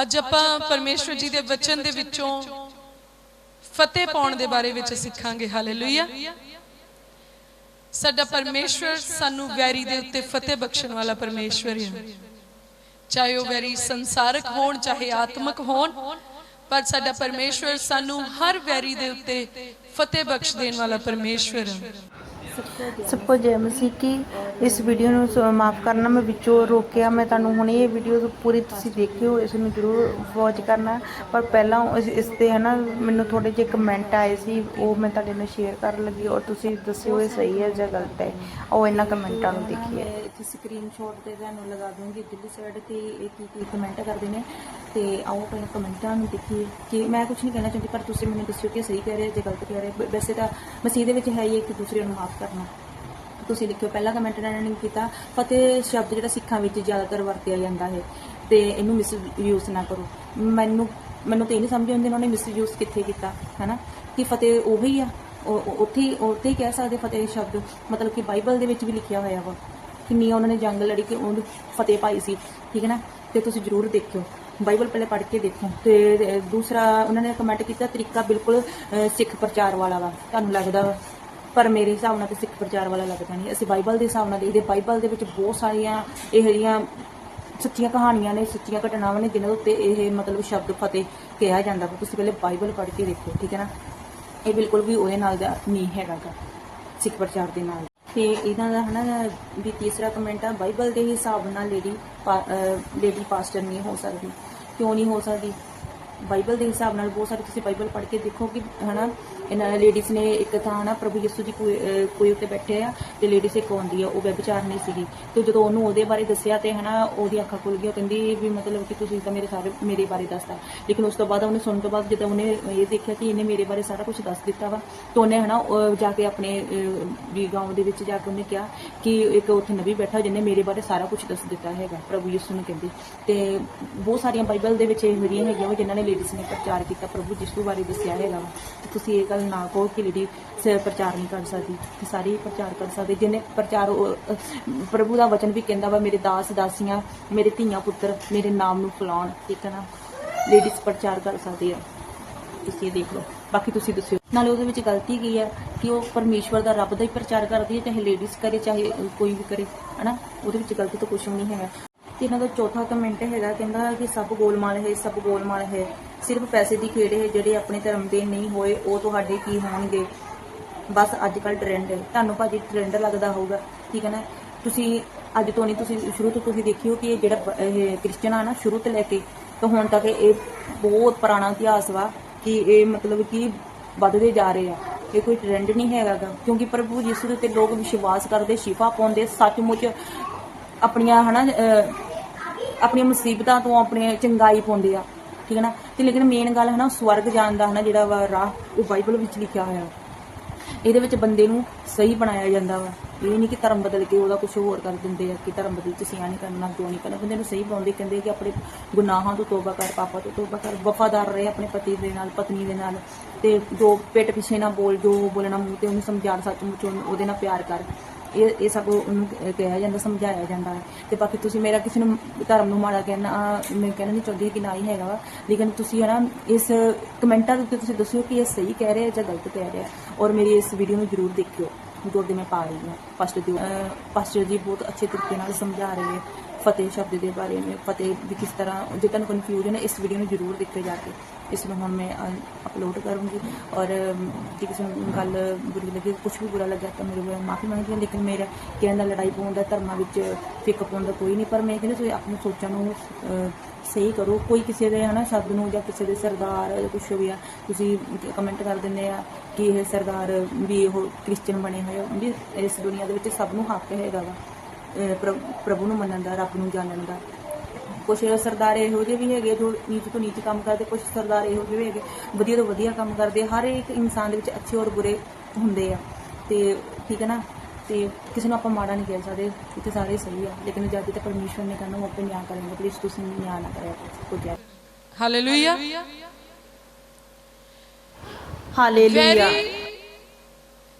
ਅੱਜ ਆਪਾਂ ਪਰਮੇਸ਼ਵਰ ਜੀ ਦੇ ਵਚਨ ਦੇ ਵਿੱਚੋਂ ਫਤਿਹ ਪਾਉਣ ਦੇ ਬਾਰੇ ਵਿੱਚ ਸਿੱਖਾਂਗੇ। ਹਾਲੇਲੂਇਆ ਸਾਡਾ ਪਰਮੇਸ਼ਵਰ ਸਾਨੂੰ ਵੈਰੀ ਦੇ ਉੱਤੇ ਫਤਿਹ ਬਖਸ਼ਣ ਵਾਲਾ ਪਰਮੇਸ਼ਵਰ ਹੈ ਚਾਹੇ ਉਹ ਵੈਰੀ ਸੰਸਾਰਕ ਹੋਣ, ਚਾਹੇ ਆਤਮਿਕ ਹੋਣ, ਪਰ ਸਾਡਾ ਪਰਮੇਸ਼ਵਰ ਸਾਨੂੰ ਹਰ ਵੈਰੀ ਦੇ ਉੱਤੇ ਫਤਿਹ ਬਖਸ਼ ਦੇਣ ਵਾਲਾ ਪਰਮੇਸ਼ਵਰ ਹੈ ਸਭੋ ਜੈ ਮਸੀਹ ਕੀ। ਇਸ ਵੀਡੀਓ ਨੂੰ ਸ- ਮਾਫ ਕਰਨਾ, ਮੈਂ ਵਿੱਚੋਂ ਰੋਕਿਆ। ਮੈਂ ਤੁਹਾਨੂੰ ਹੁਣ ਇਹ ਵੀਡੀਓ ਪੂਰੀ ਤੁਸੀਂ ਦੇਖਿਓ, ਇਸ ਨੂੰ ਜਰੂਰ ਵਾਚ ਕਰਨਾ। ਪਰ ਪਹਿਲਾਂ ਇਸ 'ਤੇ ਹੈ ਨਾ ਮੈਨੂੰ ਥੋੜੇ ਜਿਹੇ ਕਮੈਂਟ ਆਏ ਸੀ, ਉਹ ਮੈਂ ਤੁਹਾਡੇ ਨਾਲ ਸ਼ੇਅਰ ਕਰਨ ਲੱਗੀ ਔਰ ਤੁਸੀਂ ਦੱਸਿਓ ਇਹ ਸਹੀ ਹੈ ਜਾਂ ਗਲਤ ਹੈ। ਉਹ ਇਹਨਾਂ ਕਮੈਂਟਾਂ ਨੂੰ ਦੇਖੀਏ। ਮੈਂ ਇੱਥੇ ਸਕਰੀਨਸ਼ਾਟ ਤੇ ਤੁਹਾਨੂੰ ਲਗਾ ਦੂੰਗੀ। ਦਿੱਲੀ ਸਾਈਡ ਤੇ ਇਹ ਕੀ ਕੀ ਕਮੈਂਟ ਕਰਦੇ ਨੇ। ਤੇ ਆਓ ਪਹਿਲਾਂ ਕਮੈਂਟਾਂ ਨੂੰ ਦੇਖੀਏ ਕਿ ਮੈਂ ਕੁਝ ਨਹੀਂ ਕਹਿਣਾ ਚਾਹੁੰਦੀ, ਪਰ ਤੁਸੀਂ ਮੈਨੂੰ ਦੱਸਿਓ ਕਿ ਸਹੀ ਕਹਿ ਰਹੇ ਜੇ ਗਲਤ ਕਹਿ ਰਹੇ ਵੈਸੇ ਤਾਂ ਮਸੀਹ ਦੇ ਵਿੱਚ ਹੈ ਹੀ ਇੱਕ ਦੂਸਰੇ ਨੂੰ ਮਾਫ ਕਰਨਾ। ਤੁਸੀਂ ਲਿਖਿਓ, ਪਹਿਲਾ ਕਮੈਂਟ ਇਹਨਾਂ ਨੇ ਕੀਤਾ, ਫਤਿਹ ਸ਼ਬਦ ਜਿਹੜਾ ਸਿੱਖਾਂ ਵਿੱਚ ਜ਼ਿਆਦਾਤਰ ਵਰਤਿਆ ਜਾਂਦਾ ਹੈ ਤੇ ਇਹਨੂੰ ਮਿਸ ਯੂਜ਼ ਨਾ ਕਰੋ। ਮੈਨੂੰ ਮੈਨੂੰ ਤੇ ਇਹ ਨਹੀਂ ਸਮਝ ਆਉਂਦੀ ਉਹਨਾਂ ਨੇ ਮਿਸ ਯੂਜ਼ ਕਿੱਥੇ ਕੀਤਾ, ਹੈਨਾ? ਕਿ ਫਤਿਹ ਉਹੀ ਆ, ਉਹ- ਉੱਥੇ ਹੀ- ਉੱਥੇ ਹੀ ਕਹਿ ਸਕਦੇ ਫਤਿਹ ਸ਼ਬਦ, ਮਤਲਬ ਕਿ ਬਾਈਬਲ ਦੇ ਵਿੱਚ ਵੀ ਲਿਖਿਆ ਹੋਇਆ ਵਾ। ਕਿੰਨੀ ਉਹਨਾਂ ਨੇ ਜੰਗ ਲੜੀ ਕਿ ਉਹਨੂੰ ਫਤਿਹ ਪਾਈ ਸੀ, ਠੀਕ ਹੈ ਨਾ? ਤੇ ਤੁਸੀਂ ਜ਼ਰੂਰ ਦੇਖਿਓ। ਬਾਈਬਲ ਪਹਿਲੇ ਪੜ੍ਹ ਕੇ ਦੇਖੋ। ਤੇ ਦੂਸਰਾ ਉਹਨਾਂ ਨੇ ਕਮੈਂਟ ਕੀਤਾ ਤਰੀਕਾ ਬਿਲਕੁਲ ਸਿੱਖ ਪ੍ਰਚਾਰ ਵਾਲਾ ਵਾ। ਤੁਹਾਨੂੰ ਲੱਗਦਾ ਵਾ ਪਰ ਮੇਰੇ ਹਿਸਾਬ ਨਾਲ ਤੇ ਸਿੱਖ ਪ੍ਰਚਾਰ ਵਾਲਾ ਲੱਗਦਾ ਨਹੀਂ। ਅਸੀਂ ਬਾਈਬਲ ਦੇ ਹਿਸਾਬ ਨਾਲ ਦੇਖਦੇ ਬਾਈਬਲ ਦੇ ਵਿੱਚ ਬਹੁਤ ਸਾਰੀਆਂ ਇਹੋ ਜਿਹੀਆਂ ਸੱਚੀਆਂ ਕਹਾਣੀਆਂ ਨੇ, ਸੱਚੀਆਂ ਘਟਨਾਵਾਂ ਨੇ, ਜਿਨ੍ਹਾਂ ਦੇ ਉੱਤੇ ਇਹ ਮਤਲਬ ਸ਼ਬਦ ਫਤਿਹ ਕਿਹਾ ਜਾਂਦਾ ਵਾ। ਤੁਸੀਂ ਪਹਿਲੇ ਬਾਈਬਲ ਪੜ੍ਹ ਕੇ ਦੇਖੋ, ਠੀਕ ਹੈ ਨਾ? ਇਹ ਬਿਲਕੁਲ ਵੀ ਉਹਦੇ ਨਾਲ ਦਾ ਨਹੀਂ ਹੈਗਾ ਸਿੱਖ ਪ੍ਰਚਾਰ ਦੇ ਨਾਲ। ਤੇ ਇਹਨਾਂ ਦਾ ਹਨਾ, ਵੀ ਤੀਸਰਾ ਕਮੈਂਟ ਆ, ਬਾਈਬਲ ਦੇ ਹਿਸਾਬ ਨਾਲ ਲੇਡੀ ਲੇਡੀ ਪਾਸਟਰ ਨਹੀਂ ਹੋ ਸਕਦੀ। ਕਿਉਂ ਨਹੀਂ ਹੋ ਸਕਦੀ? ਬਾਈਬਲ ਦੇ ਹਿਸਾਬ ਨਾਲ ਬਹੁਤ ਸਾਰੇ ਤੁਸੀਂ ਬਾਈਬਲ ਪੜ੍ਹ ਕੇ ਦੇਖੋ ਕਿ ਹਨਾ, ਇਹਨਾਂ ਲੇਡੀਜ਼ ਨੇ ਇੱਕ ਤਾਂ ਹਨਾ ਪ੍ਰਭੂ ਯਿਸੂ ਦੀ ਕੋਈ ਉੱਤੇ ਬੈਠੇ ਆ ਤੇ ਲੇਡੀਜ਼ ਇੱਕ ਆਉਂਦੀ ਆ, ਉਹ ਵਿਚਾਰ ਨਹੀਂ ਸੀਗੀ। ਤੇ ਜਦੋਂ ਉਹਨੂੰ ਉਹਦੇ ਬਾਰੇ ਦੱਸਿਆ ਤੇ ਹਨਾ ਉਹਦੀ ਅੱਖਾਂ ਖੁੱਲ ਗਈਆਂ, ਉਹ ਕਹਿੰਦੀ ਵੀ ਮਤਲਬ ਕਿ ਤੁਸੀਂ ਤਾਂ ਮੇਰੇ ਸਾਰੇ, ਮੇਰੇ ਬਾਰੇ ਦੱਸਦਾ ਲੇਕਿਨ ਉਸ ਤੋਂ ਬਾਅਦ ਉਹਨੇ ਸੁਣਨ ਤੋਂ ਬਾਅਦ ਜਦੋਂ ਉਹਨੇ ਇਹ ਦੇਖਿਆ ਕਿ ਇਹਨੇ ਮੇਰੇ ਬਾਰੇ ਸਾਰਾ ਕੁਝ ਦੱਸ ਦਿੱਤਾ ਵਾ, ਤਾਂ ਉਹਨੇ ਹਨਾ ਉਹ ਜਾ ਕੇ ਆਪਣੇ ਵੀ ਗਾਉਂ ਦੇ ਵਿੱਚ ਜਾ ਕੇ ਉਹਨੇ ਕਿਹਾ ਕਿ ਇੱਕ ਉੱਥੇ ਨਬੀ ਬੈਠਾ ਜਿਹਨੇ ਮੇਰੇ ਬਾਰੇ ਸਾਰਾ ਕੁਝ ਦੱਸ ਦਿੱਤਾ ਹੈਗਾ, ਪ੍ਰਭੂ ਯਿਸੂ ਨੂੰ ਕਹਿੰਦੇ। ਤੇ ਬਹੁਤ ਸਾਰੀਆਂ ਬਾਈਬਲ ਦੇ ਵਿੱਚ ਇਹੋ ਜਿਹੀਆਂ ਹੈਗੀਆਂ ਵਾ ਜਿਨ੍ਹਾਂ ਨੇ ਲੇਡੀਜ਼ ਨੇ ਪ੍ਰਚਾਰ ਕੀਤਾ ਪ੍ਰਭੂ ਯਿਸੂ ਬਾਰੇ ਦੱਸਿਆ ਹੈਗਾ ਵਾ। ਤੇ ਤੁਸੀਂ ਇਹ ਗੱਲ ਨਾ ਕਹੋ ਕਿ ਲੇਡੀ ਸ- ਪ੍ਰਚਾਰ ਨਹੀਂ ਕਰ ਸਕਦੀ ਕਿ ਸਾਰੀ ਹੀ ਪ੍ਰਚਾਰ ਕਰ ਸਕਦੇ। ਜਿਹਨੇ ਪ੍ਰਚਾਰ ਉਹ, ਅਹ, ਪ੍ਰਭੂ ਦਾ ਵਚਨ ਵੀ ਕਹਿੰਦਾ ਵਾ ਮੇਰੇ ਦਾਸ ਦਾਸੀਆਂ ਮੇਰੇ ਧੀਆਂ ਪੁੱਤਰ ਮੇਰੇ ਨਾਮ ਨੂੰ ਫਲਾਉਣ। ਠੀਕ ਹੈ ਨਾ? ਲੇਡੀਜ਼ ਪ੍ਰਚਾਰ ਕਰ ਸਕਦੇ ਆ। ਤੁਸੀਂ ਇਹ ਦੇਖ ਲਓ। ਬਾਕੀ ਤੁਸੀਂ ਦੱਸਿਓ। ਨਾਲੇ ਉਹਦੇ ਵਿੱਚ ਗਲਤੀ ਕੀ ਹੈ ਕਿ ਉਹ ਪਰਮੇਸ਼ਵਰ ਦਾ ਰੱਬ ਦਾ ਹੀ ਪ੍ਰਚਾਰ ਕਰਦੀ ਹੈ ਚਾਹੇ ਲੇਡੀਜ਼ ਕਰੇ ਚਾਹੇ ਕੋਈ ਵੀ ਕਰੇ। ਹਨਾ? ਉਹਦੇ ਵਿੱਚ ਗਲਤੀ ਤਾਂ ਕੁਝ ਵੀ ਨਹੀਂ ਹੈਗਾ। ਤੇ ਇਹਨਾਂ ਦਾ ਚੌਥਾ ਕਮੈਂਟ ਹੈਗਾ, ਕਹਿੰਦਾ ਕਿ ਸਭ ਗੋਲਮਾਲ ਹੈ ਸਭ ਗੋਲਮਾਲ ਹੈ। ਸਿਰਫ ਪੈਸੇ ਦੀ ਖੇਡ ਹੈ, ਜਿਹੜੇ ਆਪਣੇ ਧਰਮ ਦੇ ਨਹੀਂ ਹੋਏ, ਉਹ ਤੁਹਾਡੇ ਕੀ ਹੋਣਗੇ? ਬਸ ਅੱਜ ਕੱਲ ਟ੍ਰੈਂਡ ਹੈ। ਤੁਹਾਨੂੰ ਭਾਜੀ ਟ੍ਰੈਂਡ ਲੱਗਦਾ ਹੋਊਗਾ, ਠੀਕ ਹੈ ਨਾ? ਤੁਸੀਂ, ਅੱਜ ਤੋਂ ਨਹੀਂ, ਤੁਸੀਂ ਸ਼ੁਰੂ ਤੋਂ ਤੁਸੀਂ ਦੇਖਿਓ ਕਿ ਇਹ ਜਿਹੜਾ ਇਹ ਕ੍ਰਿਸਚਨ ਆ ਨਾ, ਸ਼ੁਰੂ ਤੋਂ ਲੈ ਕੇ, ਤਾਂ ਹੁਣ ਤੱਕ ਇਹ ਬਹੁਤ ਪੁਰਾਣਾ ਇਤਿਹਾਸ ਵਾ ਕਿ ਇਹ ਮਤਲਬ ਕਿ ਵੱਧਦੇ ਜਾ ਰਹੇ ਆ। ਇਹ ਕੋਈ ਟ੍ਰੈਂਡ ਨਹੀਂ ਹੈਗਾ ਕਿਉਂਕਿ ਪ੍ਰਭੂ ਯਿਸੂ ਦੇ ਉੱਤੇ ਲੋਕ ਵਿਸ਼ਵਾਸ ਕਰਦੇ, ਸ਼ਿਫਾ ਪਾਉਂਦੇ, ਸੱਚਮੁੱਚ ਆਪਣੀਆਂ ਹਨਾ ਅਹ, ਆਪਣੀਆਂ ਮੁਸੀਬਤਾਂ ਤੋਂ ਆਪਣੇ ਚੰਗਾਈ ਪਾਉਂਦੇ ਆ ਠੀਕ ਹੈ ਨਾ? ਤੇ ਲੇਕਿਨ ਮੇਨ ਗੱਲ ਹੈ ਨਾ ਸਵਰਗ ਜਾਣ ਦਾ ਹਨਾ ਜਿਹੜਾ ਵਾ ਰਾਹ ਉਹ ਬਾਈਬਲ ਵਿੱਚ ਲਿਖਿਆ ਹੋਇਆ। ਇਹਦੇ ਵਿੱਚ ਬੰਦੇ ਨੂੰ ਸਹੀ ਬਣਾਇਆ ਜਾਂਦਾ ਵਾ। ਇਹ ਨਹੀਂ ਕਿ ਧਰਮ ਬਦਲ ਕੇ ਉਹਦਾ ਕੁਝ ਹੋਰ ਕਰ ਦਿੰਦੇ ਆ ਕਿ ਧਰਮ ਬਦਲ ਤੁਸੀਂ ਆ ਨਹੀਂ ਕਰਨਾ ਕਿਉਂ ਨਹੀਂ ਕਰਨਾ? ਬੰਦੇ ਨੂੰ ਸਹੀ ਬਣਾਉਂਦੇ ਕਹਿੰਦੇ ਕਿ ਆਪਣੇ ਗੁਨਾਹਾਂ ਤੋਂ ਤੋਬਾ ਕਰ ਪਾਪਾ ਤੋਂ ਤੋਬਾ ਕਰ ਵਫਾਦਾਰ ਰਹੇ ਆਪਣੇ ਪਤੀ ਦੇ ਨਾਲ ਪਤਨੀ ਦੇ ਨਾਲ ਤੇ ਜੋ ਪਿੱਠ ਪਿੱਛੇ ਨਾ ਬੋਲ ਜੋ ਬੋਲਣਾ ਮੂੰਹ ਤੇ ਉਹਨੂੰ ਸਮਝਾਣ ਸੱਚਮੁੱਚ ਉਹਨੂੰ- ਉਹਦੇ ਨਾਲ ਪਿਆਰ ਕਰ। ਇਹ ਇਹ ਸਭ ਉਹਨੂੰ ਕਿਹਾ ਜਾਂਦਾ, ਸਮਝਾਇਆ ਜਾਂਦਾ ਹੈ। ਤੇ ਬਾਕੀ ਤੁਸੀਂ ਮੇਰਾ ਕਿਸੇ ਨੂੰ ਧਰਮ ਨੂੰ ਮਾੜਾ ਕਹਿਣਾ ਮੈਂ ਕਹਿਣਾ ਨਹੀਂ ਚਾਹੁੰਦੀ ਕਿ ਨਾ ਹੀ ਹੈਗਾ ਵਾ। ਲੇਕਿਨ ਤੁਸੀਂ ਹੈ ਨਾ ਇਸ ਕਮੈਂਟਾਂ ਦੇ ਉੱਤੇ ਤੁਸੀਂ ਦੱਸਿਓ ਕਿ ਇਹ ਸਹੀ ਕਹਿ ਰਿਹਾ ਜਾਂ ਗਲਤ ਕਹਿ ਰਿਹਾ। ਔਰ ਮੇਰੀ ਇਸ ਵੀਡੀਓ ਨੂੰ ਜ਼ਰੂਰ ਦੇਖਿਓ। ਜੋ ਅੱਗੇ ਮੈਂ ਪਾ ਰਹੀ ਹਾਂ ਪਾਸਟਰ ਜੀ ਅਹ ਪਾਸਟਰ ਜੀ ਬਹੁਤ ਅੱਛੇ ਤਰੀਕੇ ਨਾਲ ਸਮਝਾ ਰਹੇ ਹੈ ਫਤਿਹ ਸ਼ਬਦ ਦੇ ਬਾਰੇ ਵਿੱਚ ਫਤਿਹ ਵੀ ਕਿਸ ਤਰ੍ਹਾਂ ਜੇ ਤੁਹਾਨੂੰ ਕਨਫਿਊਜ਼ਨ ਹੈ ਇਸ ਵੀਡੀਓ ਨੂੰ ਜ਼ਰੂਰ ਦੇਖਿਓ ਜਾ ਕੇ। ਇਸ ਨੂੰ ਹੁਣ ਮੈਂ ਅਪਲੋਡ ਕਰੂੰਗੀ। ਔਰ ਜੇ ਕਿਸੇ ਨੂੰ ਗੱਲ ਬੁਰੀ ਲੱਗੇ ਕੁਝ ਵੀ ਬੁਰਾ ਲੱਗਿਆ ਤਾਂ ਮੇਰੇ ਕੋਲ ਮਾਫੀ ਮੰਗਦੀ ਹਾਂ ਲੇਕਿਨ ਮੇਰਾ ਕਹਿਣ ਦਾ ਲੜਾਈ ਪਾਉਣ ਦਾ ਧਰਮਾਂ ਵਿੱਚ ਫਿੱਕ ਪਾਉਣ ਦਾ ਕੋਈ ਨਹੀਂ ਪਰ ਮੈਂ ਕਹਿੰਦੀ ਤੁਸੀਂ ਆਪਣੀ ਸੋਚਾਂ ਨੂੰ ਅਹ, ਸਹੀ ਕਰੋ। ਕੋਈ ਕਿਸੇ ਦੇ, ਹਨਾ, ਸ਼ਬਦ ਨੂੰ ਜਾਂ ਕਿਸੇ ਦੇ ਸਰਦਾਰ ਜਾਂ ਕੁਛ ਵੀ ਆ, ਤੁਸੀਂ ਕਮੈਂਟ ਕਰ ਦਿੰਦੇ ਆ ਕਿ ਇਹ ਸਰਦਾਰ ਵੀ ਉਹ ਕ੍ਰਿਸਚੀਅਨ ਬਣੇ ਹੋਏ ਵੀ ਇਸ ਦੁਨੀਆ ਦੇ ਵਿੱਚ ਸਭ ਨੂੰ ਹੱਕ ਹੈਗਾ ਵਾ, ਅਹ, ਪ੍ਰਭੂ ਨੂੰ ਮੰਨਣ ਦਾ, ਰੱਬ ਨੂੰ ਜਾਣਨ ਦਾ। ਕੁਝ ਸਰਦਾਰ ਇਹੋ ਜਿਹੇ ਵੀ ਹੈਗੇ ਜੋ ਨੀਚ ਤੋਂ ਨੀਚ ਕੰਮ ਕਰਦੇ ਕੁਝ ਸਰਦਾਰ ਇਹੋ ਜਿਹੇ ਵੀ ਹੈਗੇ, ਵਧੀਆ ਤੋਂ ਵਧੀਆ ਕੰਮ ਕਰਦੇ। ਹਰ ਇੱਕ ਇਨਸਾਨ ਦੇ ਵਿੱਚ ਅੱਛੇ ਔਰ ਬੁਰੇ ਹੁੰਦੇ ਆ। ਤੇ ਠੀਕ ਹੈ ਨਾ? ਤੇ ਕਿਸੇ ਨੂੰ ਆਪਾਂ ਮਾੜਾ ਨਹੀਂ ਕਹਿ ਸਕਦੇ ਇੱਥੇ ਸਾਰੇ ਸਹੀ ਆ। ਲੇਕਿਨ ਜਦ ਤੱਕ ਪਰਮੇਸ਼ਵਰ ਨੇ ਕਹਿੰਦਾ ਉਹ ਆਪੇ ਨਿਆਂ ਕਰੇਗਾ ਪਲੀਜ਼ ਤੁਸੀਂ ਨਿਆਂ ਨਾ ਕਰਿਆ ਕਰੋ ਕੁਝ ਹਾਲੇਲੂਇਆ ਹਾਲੇਲੂਇਆ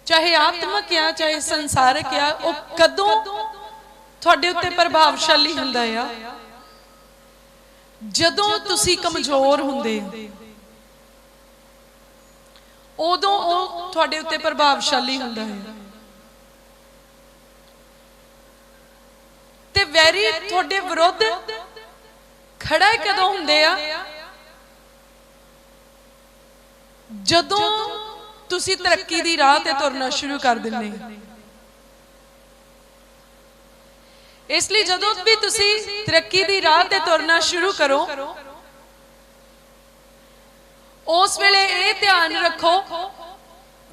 ਚਾਹੇ ਆਤਮਿਕ ਆ ਚਾਹੇ ਸੰਸਾਰਿਕ ਆ ਉਹ ਕਦੋਂ ਤੁਹਾਡੇ ਉੱਤੇ ਪ੍ਰਭਾਵਸ਼ਾਲੀ ਹੁੰਦਾ ਆ? ਜਦੋਂ ਤੁਸੀਂ ਕਮਜ਼ੋਰ ਹੁੰਦੇ ਹੋ ਉਦੋਂ ਉਹ ਤੁਹਾਡੇ ਉੱਤੇ ਪ੍ਰਭਾਵਸ਼ਾਲੀ ਹੁੰਦਾ ਹੈ ਤੇ ਵੈਰੀ ਤੁਹਾਡੇ ਵਿਰੁੱਧ ਖੜਾ ਕਦੋਂ ਹੁੰਦੇ ਆ? ਜਦੋਂ ਤੁਸੀਂ ਤਰੱਕੀ ਦੀ ਰਾਹ ਤੇ ਤੁਰਨਾ ਸ਼ੁਰੂ ਕਰ ਦਿੰਦੇ ਇਸ ਲਈ ਜਦੋਂ ਵੀ ਤੁਸੀਂ ਤਰੱਕੀ ਦੀ ਰਾਹ ਤੇ ਤੁਰਨਾ ਸ਼ੁਰੂ ਕਰੋ, ਉਸ ਵੇਲੇ ਇਹ ਧਿਆਨ ਰੱਖੋ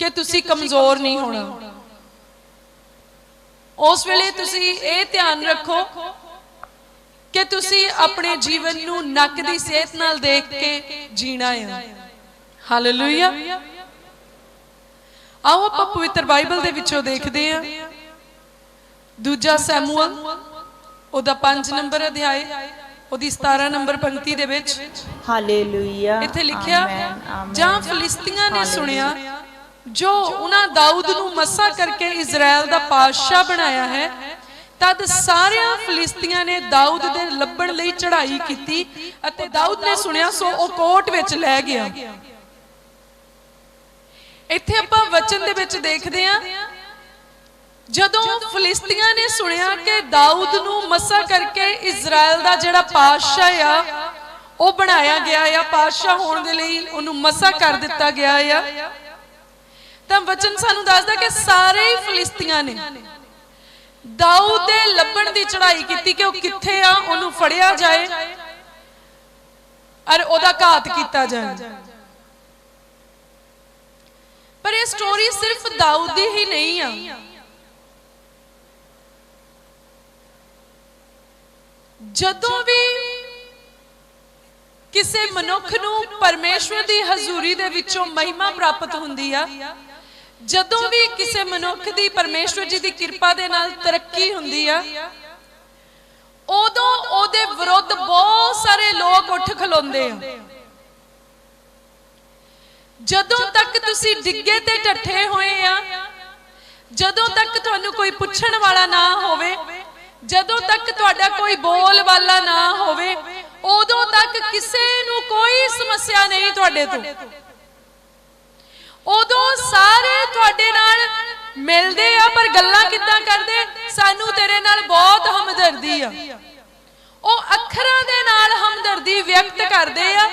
ਕਿ ਤੁਸੀਂ ਕਮਜ਼ੋਰ ਨਹੀਂ ਹੋਣਾ। ਉਸ ਵੇਲੇ ਤੁਸੀਂ ਇਹ ਧਿਆਨ ਰੱਖੋ ਕਿ ਤੁਸੀਂ ਆਪਣੇ ਜੀਵਨ ਨੂੰ ਨੱਕ ਦੀ ਸਿਹਤ ਨਾਲ ਦੇਖ ਕੇ ਜੀਣਾ ਹੈ ਹਾਲੇਲੂਇਆ ਆਓ ਆਪਾਂ ਪਵਿੱਤਰ ਬਾਈਬਲ ਦੇ ਵਿੱਚੋਂ ਦੇਖਦੇ ਹਾਂ। ਦੂਜਾ ਸੈਮੂਅਲ ਉਹਦਾ 5 ਨੰਬਰ ਅਧਿਆਇ ਉਹਦੀ 17 ਨੰਬਰ ਪੰਕਤੀ ਦੇ ਵਿੱਚ। ਹਾਲੇਲੂਇਆ ਇੱਥੇ ਲਿਖਿਆ। ਜਾਂ ਫਲਿਸਤੀਆਂ ਨੇ ਸੁਣਿਆ ਜੋ ਉਹਨਾਂ ਦਾਊਦ ਨੂੰ ਮੱਸਾ ਕਰਕੇ ਇਜ਼ਰਾਈਲ ਦਾ ਪਾਤਸ਼ਾਹ ਬਣਾਇਆ ਹੈ, ਤਦ ਸਾਰਿਆਂ ਫਲਿਸਤੀਆਂ ਨੇ ਦਾਊਦ ਦੇ ਲੱਭਣ ਲਈ ਚੜ੍ਹਾਈ ਕੀਤੀ ਅਤੇ ਦਾਊਦ ਨੇ ਸੁਣਿਆ ਸੋ ਉਹ ਕੋਟ ਵਿੱਚ ਲੈ ਗਿਆ। ਇੱਥੇ ਆਪਾਂ ਵਚਨ ਦੇ ਵਿੱਚ ਦੇਖਦੇ ਹਾਂ, ਜਦੋਂ ਫਲਿਸਤੀਆਂ ਨੇ ਸੁਣਿਆ ਕਿ ਦਾਊਦ ਨੂੰ ਮੱਸਾ ਕਰਕੇ ਇਜ਼ਰਾਈਲ ਦਾ ਜਿਹੜਾ ਪਾਤਸ਼ਾਹ ਆ, ਉਹ ਬਣਾਇਆ ਗਿਆ ਆ, ਪਾਤਸ਼ਾਹ ਹੋਣ ਦੇ ਲਈ ਉਹਨੂੰ ਮੱਸਾ ਕਰ ਦਿੱਤਾ ਗਿਆ ਆ ਤਾਂ ਵਚਨ ਸਾਨੂੰ ਦੱਸਦਾ ਕਿ ਸਾਰੇ ਹੀ ਫਲਿਸਤੀਆਂ ਨੇ। ਦਾਊਦ ਦੇ ਲੱਭਣ ਦੀ ਚੜ੍ਹਾਈ ਕੀਤੀ ਕਿ ਉਹ ਕਿੱਥੇ ਆ, ਉਹਨੂੰ ਫੜਿਆ ਜਾਏ ਔਰ ਉਹਦਾ ਘਾਤ ਕੀਤਾ ਜਾਏ। ਪਰ ਇਹ ਸਟੋਰੀ ਸਿਰਫ ਦਾਊਦ ਦੀ ਹੀ ਨਹੀਂ ਆ। ਜਦੋਂ ਵੀ ਕਿਸੇ ਮਨੁੱਖ ਨੂੰ ਪਰਮੇਸ਼ਵਰ ਦੀ ਹਜ਼ੂਰੀ ਦੇ ਵਿੱਚੋਂ ਮਹਿਮਾ ਪ੍ਰਾਪਤ ਹੁੰਦੀ ਆ ਜਦੋਂ ਵੀ ਕਿਸੇ ਮਨੁੱਖ ਦੀ ਪਰਮੇਸ਼ਵਰ ਜੀ ਦੀ ਕਿਰਪਾ ਦੇ ਨਾਲ ਤਰੱਕੀ ਹੁੰਦੀ ਆ, ਉਦੋਂ ਉਹਦੇ ਵਿਰੁੱਧ ਬਹੁਤ ਸਾਰੇ ਲੋਕ ਉੱਠ ਖਲੋਂਦੇ ਆ। ਜਦੋਂ ਤੱਕ ਤੁਸੀਂ ਡਿੱਗੇ ਤੇ ਟੱਠੇ ਹੋਏ ਆ, ਜਦੋਂ ਤੱਕ ਤੁਹਾਨੂੰ ਕੋਈ ਪੁੱਛਣ ਵਾਲਾ ਨਾ ਹੋਵੇ, ਜਦੋਂ ਤੱਕ ਤੁਹਾਡਾ ਕੋਈ ਬੋਲ ਵਾਲਾ ਨਾ ਹੋਵੇ, ਉਦੋਂ ਤੱਕ ਕਿਸੇ ਨੂੰ ਕੋਈ ਸਮੱਸਿਆ ਨਹੀਂ ਤੁਹਾਡੇ ਤੋਂ। ਉਦੋਂ ਸਾਰੇ ਤੁਹਾਡੇ ਨਾਲ ਮਿਲਦੇ ਆ, ਪਰ ਗੱਲਾਂ ਕਿੱਦਾਂ ਕਰਦੇ? ਸਾਨੂੰ ਤੇਰੇ ਨਾਲ ਬਹੁਤ ਹਮਦਰਦੀ ਆ। ਉਹ ਅੱਖਰਾਂ ਦੇ ਨਾਲ ਹਮਦਰਦੀ ਵਿਅਕਤ ਕਰਦੇ ਆ,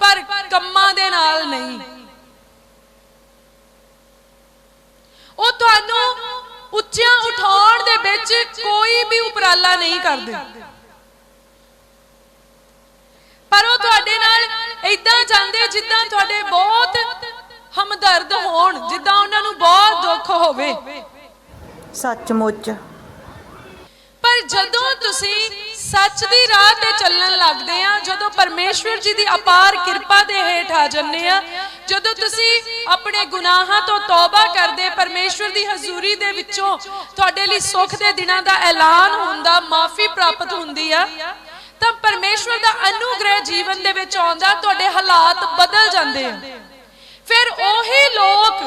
ਪਰ ਕੰਮਾਂ ਦੇ ਨਾਲ ਨਹੀਂ। ਉਹ ਤੁਹਾਨੂੰ ਉੱਚਿਆਂ ਉਠਾਉਣ ਦੇ ਵਿੱਚ ਕੋਈ ਵੀ ਉਪਰਾਲਾ ਨਹੀਂ ਕਰਦੇ। ਪਰ ਉਹ ਤੁਹਾਡੇ ਨਾਲ ਇਦਾਂ ਜਾਂਦੇ ਜਿੱਦਾਂ ਤੁਹਾਡੇ ਬਹੁਤ ਹਮਦਰਦ ਹੋਣ ਜਿੱਦਾਂ ਉਹਨਾਂ ਨੂੰ ਬਹੁਤ ਦੁੱਖ ਹੋਵੇ। ਸੱਚਮੁੱਚ। ਪਰ ਜਦੋਂ ਤੁਸੀਂ ਸੱਚ ਦੀ ਰਾਹ ਤੇ ਚੱਲਣ ਲੱਗਦੇ ਆ ਜਦੋਂ ਪਰਮੇਸ਼ਵਰ ਜੀ ਦੀ ਅਪਾਰ ਕਿਰਪਾ ਦੇ ਹੇਠ ਆ ਜੰਨੇ ਆ ਜਦੋਂ ਤੁਸੀਂ ਆਪਣੇ ਗੁਨਾਹਾਂ ਤੋਂ ਤੌਬਾ ਕਰਦੇ ਪਰਮੇਸ਼ਵਰ ਦੀ ਹਜ਼ੂਰੀ ਦੇ ਵਿੱਚੋਂ ਤੁਹਾਡੇ ਲਈ ਸੁੱਖ ਦੇ ਦਿਨਾਂ ਦਾ ਐਲਾਨ ਹੁੰਦਾ ਮਾਫੀ ਪ੍ਰਾਪਤ ਹੁੰਦੀ ਆ ਤਾਂ ਪਰਮੇਸ਼ਵਰ ਦਾ ਅਨੁਗ੍ਰਹਿ ਜੀਵਨ ਦੇ ਵਿੱਚ ਆਉਂਦਾ ਤੁਹਾਡੇ ਹਾਲਾਤ ਬਦਲ ਜਾਂਦੇ ਆ। ਫਿਰ ਉਹੀ ਲੋਕ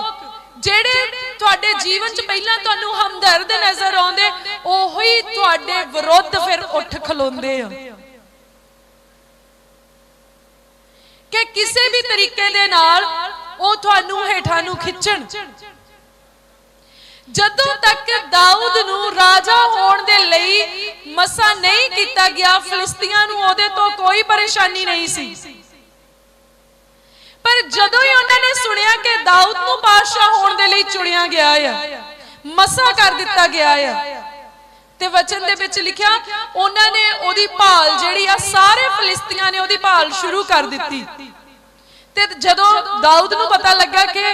ਜਿਹੜੇ ਤੁਹਾਡੇ ਜੀਵਨ 'ਚ ਪਹਿਲਾਂ ਤੁਹਾਨੂੰ ਹਮਦਰਦ ਨਜ਼ਰ ਆਉਂਦੇ, ਉਹੀ ਤੁਹਾਡੇ ਵਿਰੁੱਧ ਫਿਰ ਉੱਠ ਖਲੋਂਦੇ ਆ। ਕਿ ਕਿਸੇ ਵੀ ਤਰੀਕੇ ਦੇ ਨਾਲ ਉਹ ਤੁਹਾਨੂੰ ਹੇਠਾਂ ਨੂੰ ਖਿੱਚਣ। ਜਦੋਂ ਤੱਕ ਦਾਊਦ ਨੂੰ ਰਾਜਾ ਹੋਣ ਦੇ ਲਈ ਮਸਾ ਨਹੀਂ ਕੀਤਾ ਗਿਆ, ਫਲਿਸਤੀਆਂ ਨੂੰ ਉਹਦੇ ਤੋਂ ਕੋਈ ਪਰੇਸ਼ਾਨੀ ਨਹੀਂ ਸੀ। ਪਰ ਜਦੋਂ ਹੀ ਉਹਨਾਂ ਨੇ ਸੁਣਿਆ ਕਿ ਦਾਊਦ ਨੂੰ ਬਾਦਸ਼ਾਹ ਹੋਣ ਦੇ ਲਈ ਚੁਣਿਆ ਗਿਆ ਆ, ਮਸਾ ਕਰ ਦਿੱਤਾ ਗਿਆ ਆ, ਤੇ ਵਚਨ ਦੇ ਵਿੱਚ ਲਿਖਿਆ, ਉਹਨਾਂ ਨੇ ਉਹਦੀ ਭਾਲ ਜਿਹੜੀ ਆ ਸਾਰੇ ਫਲਿਸਤੀਆਂ ਨੇ ਉਹਦੀ ਭਾਲ ਸ਼ੁਰੂ ਕਰ ਦਿੱਤੀ। ਤੇ ਜਦੋਂ ਦਾਊਦ ਨੂੰ ਪਤਾ ਲੱਗਾ ਕਿ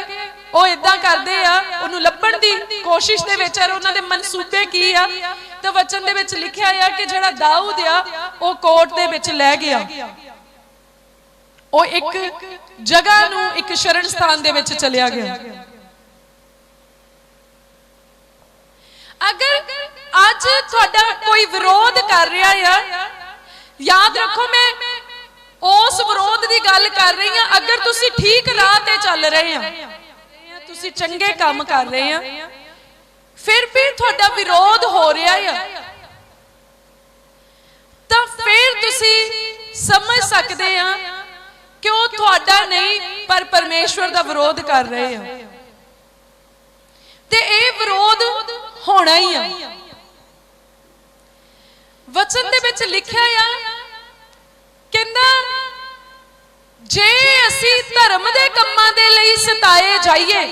ਉਹ ਇਦਾਂ ਕਰਦੇ ਆ, ਉਹਨੂੰ ਲੱਭਣ ਦੀ ਕੋਸ਼ਿਸ਼ ਦੇ ਵਿੱਚ ਆ ਉਹਨਾਂ ਦੇ ਮਨਸੂਬੇ ਕੀ ਆ, ਤੇ ਵਚਨ ਦੇ ਵਿੱਚ ਲਿਖਿਆ ਆ ਕਿ ਜਿਹੜਾ ਦਾਊਦ ਆ, ਉਹ ਕੋਰਟ ਦੇ ਵਿੱਚ ਲੈ ਗਿਆ। ਉਹ ਇੱਕ ਜਗ੍ਹਾ ਨੂੰ ਇੱਕ ਸ਼ਰਨ ਸਥਾਨ ਦੇ ਵਿੱਚ ਚਲਿਆ ਗਿਆ। ਅਗਰ ਅੱਜ ਤੁਹਾਡਾ ਕੋਈ ਵਿਰੋਧ ਕਰ ਰਿਹਾ ਆ, ਯਾਦ ਰੱਖੋ ਮੈਂ ਉਸ ਵਿਰੋਧ ਦੀ ਗੱਲ ਕਰ ਰਹੀ ਹਾਂ, ਅਗਰ ਤੁਸੀਂ ਠੀਕ ਰਾਹ ਤੇ ਚੱਲ ਰਹੇ ਆ ਤੁਸੀਂ ਚੰਗੇ ਕੰਮ ਕਰ ਰਹੇ ਆ ਫਿਰ ਵੀ ਤੁਹਾਡਾ ਵਿਰੋਧ ਹੋ ਰਿਹਾ ਆ। ਤਾਂ ਫਿਰ ਤੁਸੀਂ ਸਮਝ ਸਕਦੇ ਆ ਕਿ ਤੁਹਾਡਾ ਨਹੀਂ, ਪਰ ਪਰਮੇਸ਼ਵਰ ਦਾ ਵਿਰੋਧ ਕਰ ਰਹੇ ਆ ਤੇ ਇਹ ਵਿਰੋਧ ਹੋਣਾ ਹੀ ਆ। ਵਚਨ ਦੇ ਵਿੱਚ ਲਿਖਿਆ ਆ, ਕਹਿੰਦਾ, ਜੇ ਅਸੀਂ ਧਰਮ ਦੇ ਕੰਮਾਂ ਦੇ ਲਈ ਸਤਾਏ ਜਾਈਏ,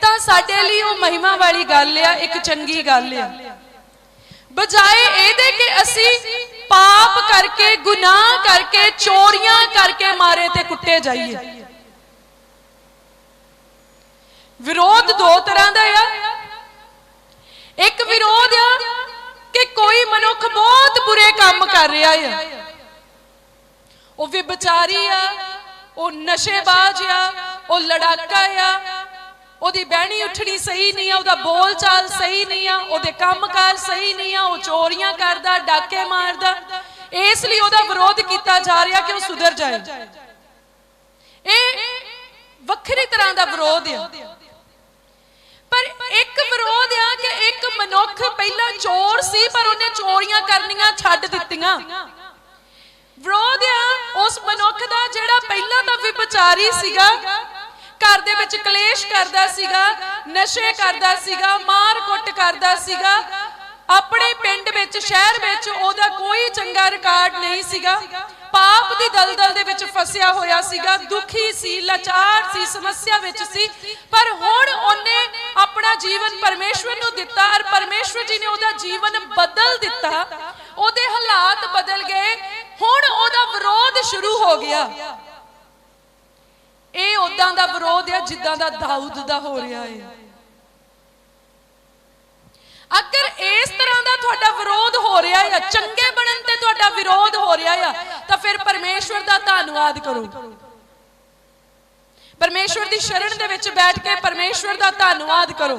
ਤਾਂ ਸਾਡੇ ਲਈ ਉਹ ਮਹਿਮਾ ਵਾਲੀ ਗੱਲ ਆ, ਇੱਕ ਚੰਗੀ ਗੱਲ ਆ। ਬਜਾਏ ਇਹਦੇ ਕਿ ਅਸੀਂ ਪਾਪ ਕਰਕੇ, ਗੁਨਾਹ ਕਰਕੇ, ਚੋਰੀਆਂ ਕਰਕੇ ਮਾਰੇ ਤੇ ਕੁੱਟੇ ਜਾਈਏ। ਵਿਰੋਧ ਦੋ ਤਰ੍ਹਾਂ ਦਾ ਆ। ਇੱਕ ਵਿਰੋਧ ਆ ਕਿ ਕੋਈ ਮਨੁੱਖ ਬਹੁਤ ਬੁਰੇ ਕੰਮ ਕਰ ਰਿਹਾ ਆ। ਉਹ ਵੀ ਵਿਚਾਰੀ ਆ, ਉਹ ਨਸ਼ੇਬਾਜ਼ ਆ, ਉਹ ਲੜਾਕਾ ਆ ਉਹਦੀ ਬਹਿਣੀ ਉੱਠਣੀ ਸਹੀ ਨਹੀਂ ਆ, ਉਹਦਾ ਬੋਲ ਚਾਲ ਸਹੀ ਨਹੀਂ ਆ, ਉਹਦੇ ਕੰਮਕਾਰ ਸਹੀ ਨਹੀਂ ਆ, ਉਹ ਚੋਰੀਆਂ ਕਰਦਾ, ਡਾਕੇ ਮਾਰਦਾ। ਇਸ ਲਈ ਉਹਦਾ ਵਿਰੋਧ ਕੀਤਾ ਜਾ ਰਿਹਾ ਕਿ ਉਹ ਸੁਧਰ ਜਾਏ। ਇਹ ਵੱਖਰੀ ਤਰ੍ਹਾਂ ਦਾ ਵਿਰੋਧ ਆ। ਪਰ ਇੱਕ ਵਿਰੋਧ ਆ ਕਿ ਇੱਕ ਮਨੁੱਖ ਪਹਿਲਾਂ ਚੋਰ ਸੀ, ਪਰ ਉਹਨੇ ਚੋਰੀਆਂ ਕਰਨੀਆਂ ਛੱਡ ਦਿੱਤੀਆਂ। ਵਿਰੋਧ ਆ ਉਸ ਮਨੁੱਖ ਦਾ ਜਿਹੜਾ ਪਹਿਲਾਂ ਤਾਂ ਵਿਭਚਾਰੀ ਸੀਗਾ ਘਰ ਦੇ ਵਿੱਚ ਕਲੇਸ਼ ਕਰਦਾ ਸੀਗਾ, ਨਸ਼ੇ ਕਰਦਾ ਸੀਗਾ, ਮਾਰ ਕੁੱਟ ਕਰਦਾ ਸੀਗਾ। ਆਪਣੇ ਪਿੰਡ ਵਿੱਚ, ਸ਼ਹਿਰ ਵਿੱਚ ਉਹਦਾ ਕੋਈ ਚੰਗਾ ਰਿਕਾਰਡ ਨਹੀਂ ਸੀਗਾ। ਪਾਪ ਦੀ ਦਲਦਲ ਦੇ ਵਿੱਚ ਫਸਿਆ ਹੋਇਆ ਸੀਗਾ, ਦੁਖੀ ਸੀ, ਲਾਚਾਰ ਸੀ, ਸਮੱਸਿਆ ਵਿੱਚ ਸੀ। ਪਰ ਹੁਣ ਉਹਨੇ ਆਪਣਾ ਜੀਵਨ ਪਰਮੇਸ਼ਵਰ ਨੂੰ ਦਿੱਤਾ ਔਰ ਪਰਮੇਸ਼ਵਰ ਜੀ ਨੇ ਉਹਦਾ ਜੀਵਨ ਬਦਲ ਦਿੱਤਾ। ਉਹਦੇ ਹਾਲਾਤ ਬਦਲ ਗਏ। ਹੁਣ ਉਹਦਾ ਵਿਰੋਧ ਸ਼ੁਰੂ ਹੋ ਗਿਆ। ਇਹ ਉਦਾਂ ਦਾ ਵਿਰੋਧ ਹੈ ਜਿੱਦਾਂ ਦਾ ਦਾਊਦ ਦਾ ਹੋ ਰਿਹਾ ਹੈ ਅਗਰ ਇਸ ਤਰ੍ਹਾਂ ਦਾ ਤੁਹਾਡਾ ਵਿਰੋਧ ਹੋ ਰਿਹਾ ਹੈ ਚੰਗੇ ਬਣਨ ਤੇ ਤੁਹਾਡਾ ਵਿਰੋਧ ਹੋ ਰਿਹਾ ਹੈ ਤਾਂ ਫਿਰ ਪਰਮੇਸ਼ਵਰ ਦਾ ਧੰਨਵਾਦ ਕਰੋ। ਪਰਮੇਸ਼ਵਰ ਦੀ ਸ਼ਰਨ ਦੇ ਵਿੱਚ ਬੈਠ ਕੇ ਪਰਮੇਸ਼ਵਰ ਦਾ ਧੰਨਵਾਦ ਕਰੋ।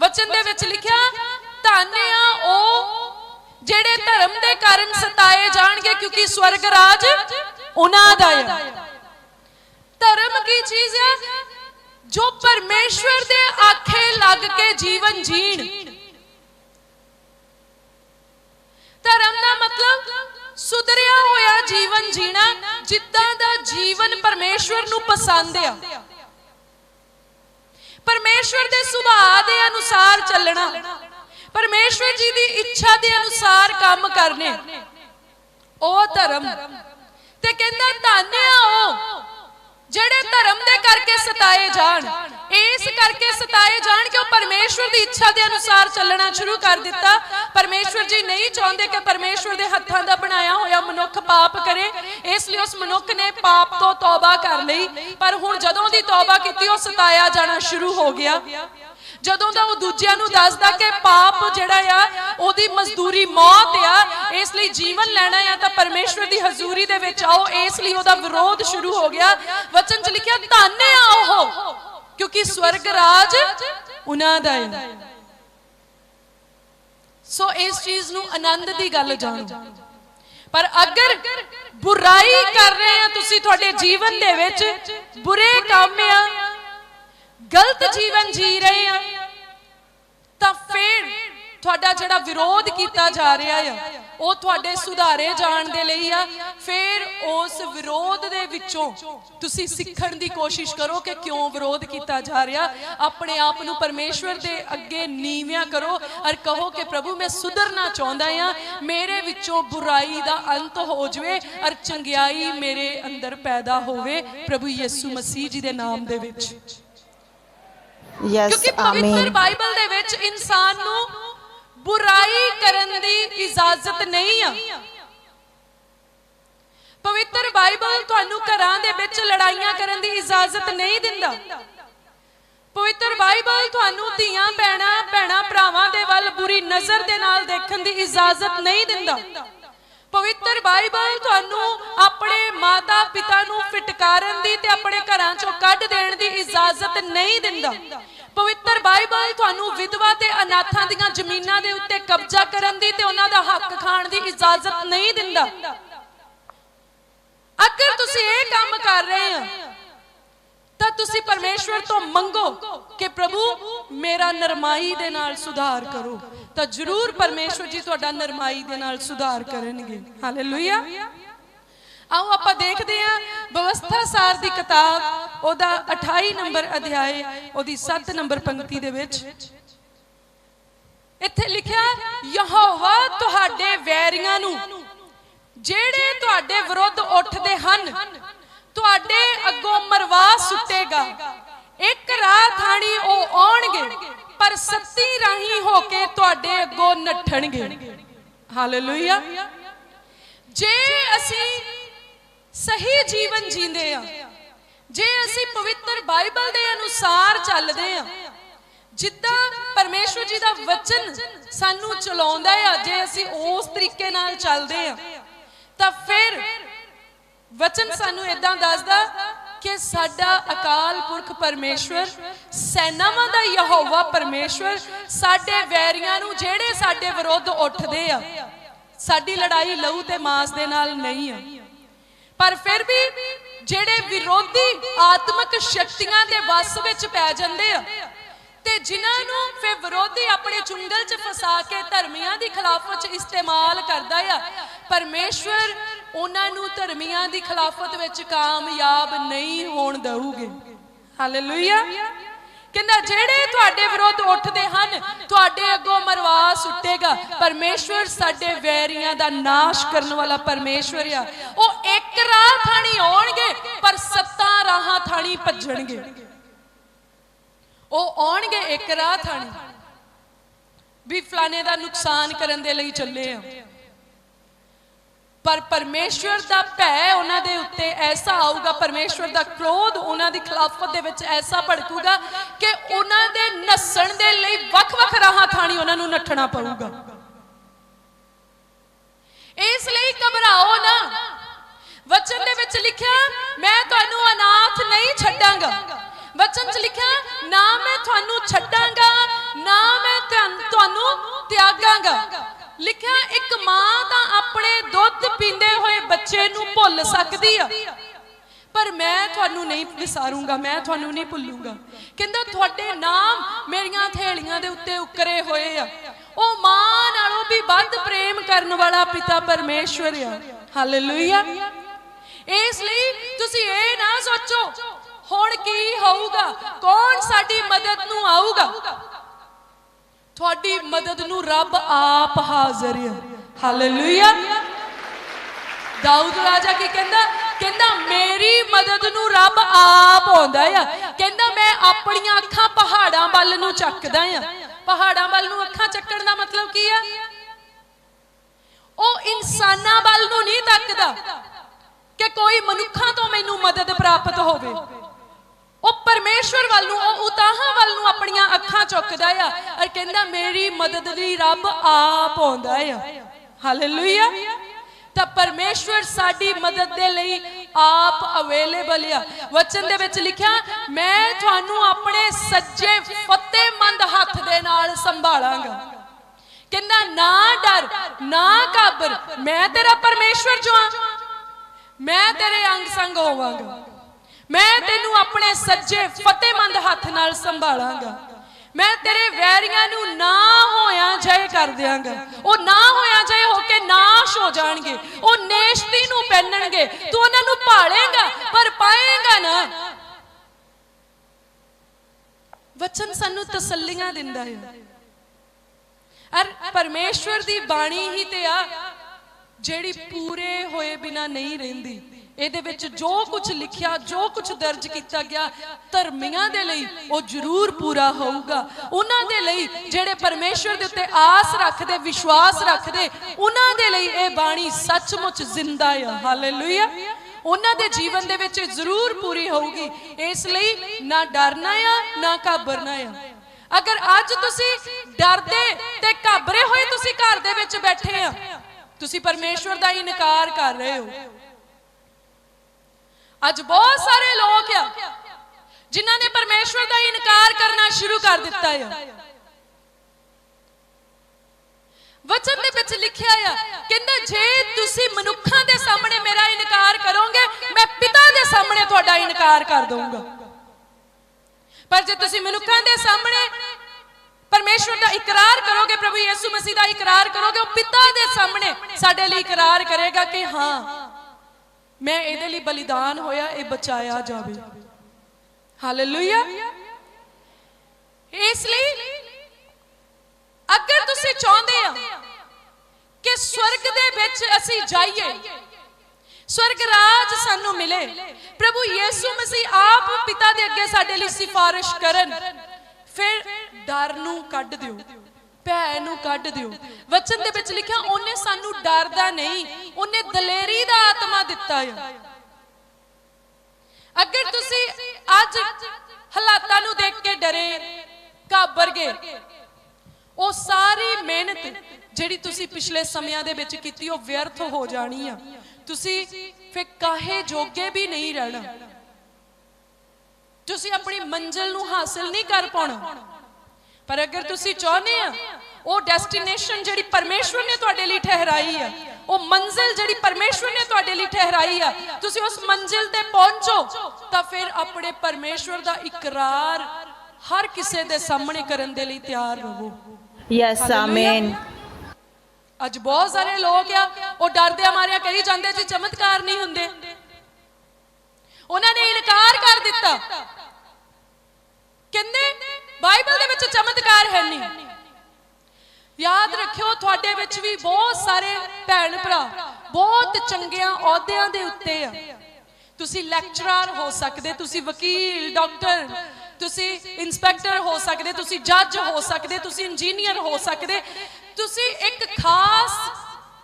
ਵਚਨ ਦੇ ਵਿੱਚ ਲਿਖਿਆ, ਧੰਨ ਆ ਉਹ ਜਿਹੜੇ ਧਰਮ ਦੇ ਕਾਰਨ ਸਤਾਏ ਜਾਣਗੇ, ਕਿਉਂਕਿ ਸਵਰਗ ਰਾਜ ਉਹਨਾਂ ਦਾ ਹੈ ਧਰਮ ਕੀ ਚੀਜ਼ ਹੈ ਜੋ ਪਰਮੇਸ਼ਵਰ ਦੇ ਆਖੇ ਲੱਗ ਕੇ ਜੀਵਨ ਜੀਣ। ਧਰਮ ਦਾ ਮਤਲਬ ਸੁਧਰਿਆ ਹੋਇਆ ਜੀਵਨ ਜੀਣਾ, ਜਿੱਦਾਂ ਦਾ ਜੀਵਨ ਪਰਮੇਸ਼ਵਰ ਨੂੰ ਪਸੰਦ ਆ। ਪਰਮੇਸ਼ਵਰ ਦੇ ਸੁਭਾਅ ਦੇ ਅਨੁਸਾਰ ਚੱਲਣਾ, ਪਰਮੇਸ਼ਵਰ ਜੀ ਦੀ ਇੱਛਾ ਦੇ ਅਨੁਸਾਰ ਕੰਮ ਕਰਨੇ। ਉਹ ਧਰਮ। ਤੇ ਕਹਿੰਦਾ, ਧੰਨ ਆ ਉਹ। ਜਿਹੜੇ ਧਰਮ ਦੇ ਕਰਕੇ ਸਤਾਏ ਜਾਣ, ਇਸ ਕਰਕੇ ਸਤਾਏ ਜਾਣ ਕਿ ਉਹ ਪਰਮੇਸ਼ਵਰ ਦੀ ਇੱਛਾ ਦੇ ਅਨੁਸਾਰ ਚੱਲਣਾ ਸ਼ੁਰੂ ਕਰ ਦਿੱਤਾ। ਪਰਮੇਸ਼ਵਰ ਜੀ ਨਹੀਂ ਚਾਹੁੰਦੇ ਕਿ ਪਰਮੇਸ਼ਵਰ ਦੇ ਹੱਥਾਂ ਦਾ ਬਣਾਇਆ ਹੋਇਆ ਮਨੁੱਖ ਪਾਪ ਕਰੇ। ਇਸ ਲਈ ਉਸ ਮਨੁੱਖ ਨੇ ਪਾਪ ਤੋਂ ਤੌਬਾ ਕਰ ਲਈ। ਪਰ ਹੁਣ ਜਦੋਂ ਦੀ ਤੌਬਾ ਕੀਤੀ, ਉਹ ਸਤਾਇਆ ਜਾਣਾ ਸ਼ੁਰੂ ਹੋ ਗਿਆ। ਜਦੋਂ ਦਾ ਉਹ ਦੂਜਿਆਂ ਨੂੰ ਦੱਸਦਾ ਕਿ ਪਾਪ ਜਿਹੜਾ ਆ, ਉਹਦੀ ਮਜ਼ਦੂਰੀ ਮੌਤ ਆ, ਇਸ ਲਈ ਜੀਵਨ ਲੈਣਾ ਆ, ਤਾਂ ਪਰਮੇਸ਼ਵਰ ਦੀ ਹਜ਼ੂਰੀ ਦੇ ਵਿੱਚ ਆਓ, ਇਸ ਲਈ ਉਹਦਾ ਵਿਰੋਧ ਸ਼ੁਰੂ ਹੋ ਗਿਆ। ਵਚਨ 'ਚ ਲਿਖਿਆ, ਧੰਨ ਆ ਉਹ, ਕਿਉਂਕਿ ਸਵਰਗ ਰਾਜ ਉਹਨਾਂ ਦਾ ਹੈ। ਸੋ ਇਸ ਚੀਜ਼ ਨੂੰ ਆਨੰਦ ਦੀ ਗੱਲ ਜਾਣੋ। ਪਰ ਅਗਰ ਬੁਰਾਈ ਕਰ ਰਹੇ ਆ ਤੁਸੀਂ ਤੁਹਾਡੇ ਜੀਵਨ ਦੇ ਵਿੱਚ, ਬੁਰੇ ਕੰਮ ਆ ਗਲਤ ਜੀਵਨ ਜੀ ਰਹੇ ਆ, ਤਾਂ ਫਿਰ ਤੁਹਾਡਾ ਜਿਹੜਾ ਵਿਰੋਧ ਕੀਤਾ ਜਾ ਰਿਹਾ ਆ, ਉਹ ਤੁਹਾਡੇ ਸੁਧਾਰੇ ਜਾਣ ਦੇ ਲਈ ਆ। ਫਿਰ ਉਸ ਵਿਰੋਧ ਦੇ ਵਿੱਚੋਂ ਤੁਸੀਂ ਸਿੱਖਣ ਦੀ ਕੋਸ਼ਿਸ਼ ਕਰੋ ਕਿ ਕਿਉਂ ਵਿਰੋਧ ਕੀਤਾ ਜਾ ਰਿਹਾ। ਆਪਣੇ ਆਪ ਨੂੰ ਪਰਮੇਸ਼ਵਰ ਦੇ ਅੱਗੇ ਨੀਵਿਆਂ ਕਰੋ ਔਰ ਕਹੋ ਕਿ ਪ੍ਰਭੂ, ਮੈਂ ਸੁਧਰਨਾ ਚਾਹੁੰਦਾ ਆ। ਮੇਰੇ ਵਿੱਚੋਂ ਬੁਰਾਈ ਦਾ ਅੰਤ ਹੋ ਜਵੇ ਔਰ ਚੰਗਿਆਈ ਮੇਰੇ ਅੰਦਰ ਪੈਦਾ ਹੋਵੇ। ਪ੍ਰਭੂ ਯਿਸੂ ਮਸੀਹ ਜੀ ਦੇ ਨਾਮ ਦੇ ਵਿੱਚ। ਯੈਸ ਕਿਉਂਕਿ ਪਵਿੱਤਰ ਬਾਈਬਲ ਦੇ ਵਿੱਚ ਇਨਸਾਨ ਨੂੰ ਬੁਰਾਈ ਕਰਨ ਦੀ ਇਜਾਜ਼ਤ ਨਹੀਂ ਆ। ਪਵਿੱਤਰ ਬਾਈਬਲ ਤੁਹਾਨੂੰ ਘਰਾਂ ਦੇ ਵਿੱਚ ਲੜਾਈਆਂ ਕਰਨ ਦੀ ਇਜਾਜ਼ਤ ਨਹੀਂ ਦਿੰਦਾ। ਪਵਿੱਤਰ ਬਾਈਬਲ ਤੁਹਾਨੂੰ ਧੀਆਂ ਭੈਣਾਂ ਭੈਣਾਂ ਭਰਾਵਾਂ ਦੇ ਵੱਲ ਬੁਰੀ ਨਜ਼ਰ ਦੇ ਨਾਲ ਦੇਖਣ ਦੀ ਇਜਾਜ਼ਤ ਨਹੀਂ ਦਿੰਦਾ। ਪਵਿੱਤਰ ਬਾਈਬਲ ਤੁਹਾਨੂੰ ਆਪਣੇ ਮਾਤਾ ਪਿਤਾ ਨੂੰ ਫਟਕਾਰਨ ਦੀ ਤੇ ਆਪਣੇ ਘਰਾਂ ਚੋਂ ਕੱਢ ਦੇਣ ਦੀ ਇਜਾਜ਼ਤ ਨਹੀਂ ਦਿੰਦਾ। ਪਵਿੱਤਰ ਬਾਈਬਲ ਤੁਹਾਨੂੰ ਵਿਧਵਾ ਤੇ ਅਨਾਥਾਂ ਦੀਆਂ ਜ਼ਮੀਨਾਂ ਦੇ ਉੱਤੇ ਕਬਜ਼ਾ ਕਰਨ ਦੀ ਤੇ ਉਹਨਾਂ ਦਾ ਹੱਕ ਖਾਣ ਦੀ ਇਜਾਜ਼ਤ ਨਹੀਂ ਦਿੰਦਾ। ਅਗਰ ਤੁਸੀਂ ਇਹ ਕੰਮ ਕਰ ਰਹੇ ਹੋ ਤਾਂ ਤੁਸੀਂ ਪਰਮੇਸ਼ਵਰ ਤੋਂ ਮੰਗੋ ਕਿ ਪ੍ਰਭੂ, ਮੇਰਾ ਨਰਮਾਈ ਦੇ ਨਾਲ ਸੁਧਾਰ ਕਰੋ। ਤਾਂ ਜ਼ਰੂਰ ਪਰਮੇਸ਼ਵਰ ਜੀ ਤੁਹਾਡਾ ਨਰਮਾਈ ਦੇ ਨਾਲ ਸੁਧਾਰ ਕਰਨਗੇ। ਹਾਲੇਲੂਇਆ ਆਓ ਆਪਾਂ ਦੇਖਦੇ ਹਾਂ ਵਿਵਸਥਾ ਸਾਰ ਦੀ ਕਿਤਾਬ, ਉਹਦਾ 28 ਨੰਬਰ ਅਧਿਆਇ ਉਹਦੀ 7 ਨੰਬਰ ਪੰਕਤੀ ਦੇ ਵਿੱਚ। ਇੱਥੇ ਲਿਖਿਆ, ਯਹੋਵਾ ਤੁਹਾਡੇ ਵੈਰੀਆਂ ਨੂੰ, ਜਿਹੜੇ ਤੁਹਾਡੇ ਵਿਰੁੱਧ ਉੱਠਦੇ ਹਨ ਤੁਹਾਡੇ ਅੱਗੋਂ ਮਰਵਾ ਸੁੱਟੇਗਾ। ਇੱਕ ਰਾਹ ਥਾਣੀ ਉਹ ਆਉਣਗੇ, ਪਰ ਸੱਤੀ ਰਾਹੀਂ ਹੋ ਕੇ ਤੁਹਾਡੇ ਅੱਗੋਂ ਨੱਠਣਗੇ। ਹਾਲੇਲੂਇਆ। ਜੇ ਅਸੀਂ ਸਹੀ ਜੀਵਨ ਜੀਂਦੇ ਆ, ਜੇ ਅਸੀਂ ਪਵਿੱਤਰ ਬਾਈਬਲ ਦੇ ਅਨੁਸਾਰ ਚੱਲਦੇ ਆ, ਜਿੱਦਾਂ ਪਰਮੇਸ਼ਵਰ ਜੀ ਦਾ ਵਚਨ ਸਾਨੂੰ ਚਲਾਉਂਦਾ ਆ, ਜੇ ਅਸੀਂ ਉਸ ਤਰੀਕੇ ਨਾਲ ਚੱਲਦੇ ਆ, ਤਾਂ ਫਿਰ ਵਚਨ ਸਾਨੂੰ ਇਦਾਂ ਦੱਸਦਾ ਕਿ ਸਾਡਾ ਅਕਾਲ ਪੁਰਖ ਪਰਮੇਸ਼ਵਰ, ਸੈਨਾਵਾਂ ਦਾ ਯਹੋਵਾ ਪਰਮੇਸ਼ਵਰ ਸਾਡੇ ਵੈਰੀਆਂ ਨੂੰ ਜਿਹੜੇ ਸਾਡੇ ਵਿਰੁੱਧ ਉੱਠਦੇ ਆ, ਸਾਡੀ ਲੜਾਈ ਲਹੂ ਤੇ ਮਾਸ ਦੇ ਨਾਲ ਨਹੀਂ ਆ। ਪਰ ਫਿਰ ਵੀ ਜਿਹੜੇ ਵਿਰੋਧੀ ਆਤਮਿਕ ਸ਼ਕਤੀਆਂ ਦੇ ਵੱਸ ਵਿੱਚ ਪੈ ਜਾਂਦੇ ਆ ਤੇ ਜਿਨ੍ਹਾਂ ਨੂੰ ਫਿਰ ਵਿਰੋਧੀ ਆਪਣੇ ਚੁੰਗਲ 'ਚ ਫਸਾ ਕੇ ਧਰਮੀਆਂ ਦੀ ਖਿਲਾਫਤ 'ਚ ਇਸਤੇਮਾਲ ਕਰਦਾ ਆ, ਪਰਮੇਸ਼ਵਰ ਉਹਨਾਂ ਨੂੰ ਧਰਮੀਆਂ ਦੀ ਖਿਲਾਫਤ ਵਿੱਚ ਕਾਮਯਾਬ ਨਹੀਂ ਹੋਣ ਦਊਗੇ। ਹਾਲੇਲੂਇਆ ਕਹਿੰਦਾ, ਜਿਹੜੇ ਤੁਹਾਡੇ ਵਿਰੁੱਧ ਉੱਠਦੇ ਹਨ, ਤੁਹਾਡੇ ਅੱਗੋਂ ਮਰਵਾ ਸੁੱਟੇਗਾ। ਪਰਮੇਸ਼ਵਰ ਸਾਡੇ ਵੈਰੀਆਂ ਦਾ ਨਾਸ਼ ਕਰਨ ਵਾਲਾ ਪਰਮੇਸ਼ਵਰ ਆ। ਉਹ ਇੱਕ ਰਾਹ ਥਾਣੀ ਆਉਣਗੇ, ਪਰ ਸੱਤਾਂ ਰਾਹਾਂ ਥਾਣੀ ਭੱਜਣਗੇ। ਉਹ ਆਉਣਗੇ ਇੱਕ ਰਾਹ ਥਾਣੀ ਵੀ ਫਲਾਣੇ ਦਾ ਨੁਕਸਾਨ ਕਰਨ ਦੇ ਲਈ ਚੱਲੇ ਆ। ਪਰ ਪਰਮੇਸ਼ਵਰ ਦਾ ਭੈ ਉਹਨਾਂ ਦੇ ਉੱਤੇ ਐਸਾ ਆਊਗਾ, ਪਰਮੇਸ਼ਵਰ ਦਾ ਕ੍ਰੋਧ ਉਹਨਾਂ ਦੀ ਖਿਲਾਫਤ ਦੇ ਵਿੱਚ ਐਸਾ ਭੜਕੂਗਾ ਕਿ ਉਹਨਾਂ ਦੇ ਨੱਸਣ ਦੇ ਲਈ ਵੱਖ-ਵੱਖ ਰਾਹਾਂ ਥਾਣੀ ਉਹਨਾਂ ਨੂੰ ਨੱਠਣਾ ਪਊਗਾ। ਇਸ ਲਈ ਘਬਰਾਓ ਨਾ। ਵਚਨ ਦੇ ਵਿੱਚ ਲਿਖਿਆ, ਮੈਂ ਤੁਹਾਨੂੰ ਅਨਾਥ ਨਹੀਂ ਛੱਡਾਂਗਾ। ਵਚਨ 'ਚ ਲਿਖਿਆ, ਨਾ ਮੈਂ ਤੁਹਾਨੂੰ ਛੱਡਾਂਗਾ, ਨਾ ਮੈਂ ਤੁਹਾਨੂੰ- ਤਿਆਗਾਂਗਾ। ਲਿਖਿਆ, ਇੱਕ ਮਾਂ ਤਾਂ ਆਪਣੇ ਦੁੱਧ ਪੀਂਦੇ ਹੋਏ ਬੱਚੇ ਨੂੰ ਭੁੱਲ ਸਕਦੀ ਆ। ਪਰ ਮੈਂ ਤੁਹਾਨੂੰ ਨਹੀਂ ਵਿਸਾਰੂੰਗਾ, ਮੈਂ ਤੁਹਾਨੂੰ ਨਹੀਂ ਭੁੱਲੂੰਗਾ। ਕਹਿੰਦਾ, ਤੁਹਾਡੇ ਨਾਮ ਮੇਰੀਆਂ ਥੇਲੀਆਂ ਦੇ ਉੱਤੇ ਉਕਰੇ ਹੋਏ ਆ। ਉਹ ਮਾਂ ਨਾਲੋਂ ਵੀ ਵੱਧ ਪ੍ਰੇਮ ਕਰਨ ਵਾਲਾ ਪਿਤਾ ਪਰਮੇਸ਼ਵਰ ਆ। ਹਾਲੇਲੂਇਆ। ਇਸ ਲਈ ਤੁਸੀਂ ਇਹ ਨਾ ਸੋਚੋ ਹੁਣ ਕੀ ਹੋਊਗਾ? ਕੌਣ ਸਾਡੀ ਮਦਦ ਨੂੰ ਆਊਗਾ? ਤੁਹਾਡੀ ਮਦਦ ਨੂੰ ਰੱਬ ਆਪ ਹਾਜ਼ਰ ਹੈ। ਹਾਲੇਲੂਇਆ ਦਾਊਦ ਰਾਜਾ ਕੀ ਕਹਿੰਦਾ? ਕਹਿੰਦਾ, ਮੇਰੀ ਮਦਦ ਨੂੰ ਰੱਬ ਆਪ ਆਉਂਦਾ ਆ। ਕਹਿੰਦਾ, ਮੈਂ ਆਪਣੀਆਂ ਅੱਖਾਂ ਪਹਾੜਾਂ ਵੱਲ ਨੂੰ ਚੱਕਦਾ ਆ। ਪਹਾੜਾਂ ਵੱਲ ਨੂੰ ਅੱਖਾਂ ਚੱਕਣ ਦਾ ਮਤਲਬ ਕੀ ਆ? ਉਹ ਇਨਸਾਨਾਂ ਵੱਲ ਨੂੰ ਨਹੀਂ ਤੱਕਦਾ ਕਿ ਕੋਈ ਮਨੁੱਖਾਂ ਤੋਂ ਮੈਨੂੰ ਮਦਦ ਪ੍ਰਾਪਤ ਹੋਵੇ। ਉਹ ਪਰਮੇਸ਼ਵਰ ਵੱਲ ਨੂੰ, ਉਹ ਉਤਾਹਾਂ ਵੱਲ ਨੂੰ ਆਪਣੀਆਂ ਅੱਖਾਂ ਚੁੱਕਦਾ ਆ ਔਰ ਕਹਿੰਦਾ, ਮੇਰੀ ਮਦਦ ਲਈ ਰੱਬ ਆਪ ਆਉਂਦਾ ਆ। ਹਾਲੇਲੂਇਆ ਤਾਂ ਪਰਮੇਸ਼ਵਰ ਸਾਡੀ ਮਦਦ ਦੇ ਲਈ ਆਪ ਅਵੇਲੇਬਲ ਆ। ਵਚਨ ਦੇ ਵਿੱਚ ਲਿਖਿਆ, ਮੈਂ ਤੁਹਾਨੂੰ ਆਪਣੇ ਸੱਜੇ ਫਤਿਹਮੰਦ ਹੱਥ ਦੇ ਨਾਲ ਸੰਭਾਲਾਂਗਾ। ਕਹਿੰਦਾ, ਨਾ ਡਰ, ਨਾ ਘਾਬਰ ਮੈਂ ਤੇਰਾ ਪਰਮੇਸ਼ਵਰ ਜੋ ਆ। ਮੈਂ ਤੇਰੇ ਅੰਗ ਸੰਗ ਹੋਵਾਂਗਾ। ਮੈਂ ਤੈਨੂੰ ਆਪਣੇ ਸੱਜੇ ਫਤਿਹਮੰਦ ਹੱਥ ਨਾਲ ਸੰਭਾਲਾਂਗਾ। ਮੈਂ ਤੇਰੇ ਵੈਰੀਆਂ ਨੂੰ ਨਾ ਹੋਇਆ ਜੈ ਕਰ ਦਿਆਂਗਾ। ਉਹ ਨਾ ਹੋਇਆ ਜੈ ਹੋ ਕੇ ਨਾਸ਼ ਹੋ ਜਾਣਗੇ। ਉਹ ਨੇਸ਼ਤੀ ਨੂੰ ਪਹਿਨਣਗੇ। ਤੂੰ ਉਹਨਾਂ ਨੂੰ ਭਾਲੇਗਾ, ਪਰ ਪਾਏਗਾ ਨਾ। ਵਚਨ ਸਾਨੂੰ ਤਸੱਲੀਆਂ ਦਿੰਦਾ ਹੈ ਅਰ ਪਰਮੇਸ਼ਵਰ ਦੀ ਬਾਣੀ ਹੀ ਤੇ ਆ, ਜਿਹੜੀ ਪੂਰੇ ਹੋਏ ਬਿਨਾ ਨਹੀਂ ਰਹਿੰਦੀ। ਇਹਦੇ ਵਿੱਚ ਜੋ ਕੁਝ ਲਿਖਿਆ, ਜੋ ਕੁਝ ਦਰਜ ਕੀਤਾ ਗਿਆ, ਧਰਮੀਆਂ ਦੇ ਲਈ ਉਹ ਜ਼ਰੂਰ ਪੂਰਾ ਹੋਊਗਾ। ਉਹਨਾਂ ਦੇ ਲਈ ਜਿਹੜੇ ਪਰਮੇਸ਼ਵਰ ਦੇ ਉੱਤੇ ਆਸ ਰੱਖਦੇ, ਵਿਸ਼ਵਾਸ ਰੱਖਦੇ, ਉਹਨਾਂ ਦੇ ਲਈ ਇਹ ਬਾਣੀ ਸੱਚਮੁੱਚ ਜ਼ਿੰਦਾ ਆ। ਹਾਲੇਲੂਇਆ ਉਹਨਾਂ ਦੇ ਜੀਵਨ ਦੇ ਵਿੱਚ ਜ਼ਰੂਰ ਪੂਰੀ ਹੋਊਗੀ। ਇਸ ਲਈ ਨਾ ਡਰਨਾ ਆ, ਨਾ ਘਾਬਰਨਾ ਆ। ਅਗਰ ਅੱਜ ਤੁਸੀਂ ਡਰਦੇ ਤੇ ਘਾਬਰੇ ਹੋਏ ਤੁਸੀਂ ਘਰ ਦੇ ਵਿੱਚ ਬੈਠੇ ਆ, ਤੁਸੀਂ ਪਰਮੇਸ਼ਵਰ ਦਾ ਇਨਕਾਰ ਕਰ ਰਹੇ ਹੋ। ਅੱਜ ਬਹੁਤ ਸਾਰੇ ਲੋਕ ਆ ਜਿਨ੍ਹਾਂ ਨੇ ਪਰਮੇਸ਼ਵਰ ਦਾ ਇਨਕਾਰ ਕਰਨਾ ਸ਼ੁਰੂ ਕਰ ਦਿੱਤਾ ਆ। ਵਚਨ ਦੇ ਵਿੱਚ ਲਿਖਿਆ ਆ, ਕਹਿੰਦਾ, ਜੇ ਤੁਸੀਂ ਮਨੁੱਖਾਂ ਦੇ ਸਾਹਮਣੇ ਮੇਰਾ ਇਨਕਾਰ ਕਰੋਗੇ, ਮੈਂ ਪਿਤਾ ਦੇ ਸਾਹਮਣੇ ਤੁਹਾਡਾ ਇਨਕਾਰ ਕਰ ਦਊਂਗਾ। ਪਰ ਜੇ ਤੁਸੀਂ ਮਨੁੱਖਾਂ ਦੇ ਸਾਹਮਣੇ ਪਰਮੇਸ਼ਵਰ ਦਾ ਇਕਰਾਰ ਕਰੋਗੇ, ਪ੍ਰਭੂ ਯਿਸੂ ਮਸੀਹ ਦਾ ਇਕਰਾਰ ਕਰੋਗੇ, ਉਹ ਪਿਤਾ ਦੇ ਸਾਹਮਣੇ ਸਾਡੇ ਲਈ ਇਕਰਾਰ ਕਰੇਗਾ ਕਿ ਹਾਂ ਮੈਂ ਇਹਦੇ ਲਈ ਬਲੀਦਾਨ ਹੋਇਆ, ਇਹ ਬਚਾਇਆ ਜਾਵੇ। ਹਾਲੇਲੂਇਆ ਇਸ ਲਈ ਅਗਰ ਤੁਸੀਂ ਚਾਹੁੰਦੇ ਆ ਕਿ ਸਵਰਗ ਦੇ ਵਿੱਚ ਅਸੀਂ ਜਾਈਏ, ਸਵਰਗ ਰਾਜ ਸਾਨੂੰ ਮਿਲੇ, ਪ੍ਰਭੂ ਯੀਸੂ ਮਸੀਹ ਆਪ ਪਿਤਾ ਦੇ ਅੱਗੇ ਸਾਡੇ ਲਈ ਸਿਫਾਰਿਸ਼ ਕਰਨ, ਫਿਰ ਡਰ ਨੂੰ ਕੱਢ ਦਿਓ। ਭੈ ਨੂੰ ਕੱਢ ਦਿਓ। ਵਚਨ ਦੇ ਵਿੱਚ ਲਿਖਿਆ, ਉਹਨੇ ਸਾਨੂੰ ਡਰ ਨਹੀਂ, ਉਹਨੇ ਦਲੇਰੀ ਦਾ ਆਤਮਾ ਦਿੱਤਾ ਹੈ ਅਗਰ ਤੁਸੀਂ ਅੱਜ ਹਾਲਾਤਾਂ ਨੂੰ ਦੇਖ ਕੇ ਡਰੇ, ਘਾਬਰ ਗਏ, ਉਹ ਸਾਰੀ ਮਿਹਨਤ ਜਿਹੜੀ ਤੁਸੀਂ ਪਿਛਲੇ ਸਮਿਆਂ ਦੇ ਵਿੱਚ ਕੀਤੀ, ਉਹ ਵਿਅਰਥ ਹੋ ਜਾਣੀ ਆ। ਤੁਸੀਂ ਫਿਰ ਕਾਹੇ ਜੋਗੇ ਵੀ ਨਹੀਂ ਰਹਿਣਾ। ਤੁਸੀਂ ਆਪਣੀ ਮੰਜ਼ਿਲ ਨੂੰ ਹਾਸਲ ਨਹੀਂ ਕਰ ਪਾਉਣਾ। ਪਰ ਅਗਰ ਤੁਸੀਂ ਚਾਹੁੰਦੇ ਆ ਉਹ ਡੈਸਟੀਨੇਸ਼ਨ ਜਿਹੜੀ ਪਰਮੇਸ਼ਵਰ ਨੇ ਤੁਹਾਡੇ ਲਈ ਠਹਿਰਾਈ ਆ ਉਹ ਮੰਜ਼ਿਲ ਜਿਹੜੀ ਪਰਮੇਸ਼ਵਰ ਨੇ ਤੁਹਾਡੇ ਲਈ ਠਹਿਰਾਈ ਆ ਤੁਸੀਂ ਉਸ ਮੰਜ਼ਿਲ ਤੇ ਪਹੁੰਚੋ ਤਾਂ ਫਿਰ ਆਪਣੇ ਪਰਮੇਸ਼ਵਰ ਦਾ ਇਕਰਾਰ ਹਰ ਕਿਸੇ ਦੇ ਸਾਹਮਣੇ ਕਰਨ ਦੇ ਲਈ ਤਿਆਰ ਰਹੋ। ਯੈਸ ਆਮੇਨ ਅੱਜ ਬਹੁਤ ਸਾਰੇ ਲੋਕ ਆ ਉਹ ਡਰਦੇ ਮਾਰਿਆ ਕਹੀ ਜਾਂਦੇ ਜੀ ਚਮਤਕਾਰ ਨਹੀਂ ਹੁੰਦੇ। ਉਹਨਾਂ ਨੇ ਇਨਕਾਰ ਕਰ ਦਿੱਤਾ। ਕਹਿੰਦੇ ਬਾਈਬਲ ਦੇ ਵਿੱਚ ਚਮਤਕਾਰ ਹੈ ਨਹੀਂ। ਯਾਦ ਰੱਖਿਓ, ਤੁਹਾਡੇ ਵਿੱਚ ਵੀ ਬਹੁਤ ਸਾਰੇ ਭੈਣ ਭਰਾ, ਬਹੁਤ ਚੰਗਿਆਂ ਅਹੁਦਿਆਂ ਦੇ ਉੱਤੇ ਆ। ਤੁਸੀਂ ਲੈਕਚਰਰ ਹੋ ਸਕਦੇ, ਤੁਸੀਂ ਵਕੀਲ, ਡਾਕਟਰ, ਤੁਸੀਂ ਇਨਸਪੈਕਟਰ ਹੋ ਸਕਦੇ, ਤੁਸੀਂ ਜੱਜ ਹੋ ਸਕਦੇ, ਤੁਸੀਂ ਇੰਜੀਨੀਅਰ ਹੋ ਸਕਦੇ। ਤੁਸੀਂ ਇੱਕ ਖਾਸ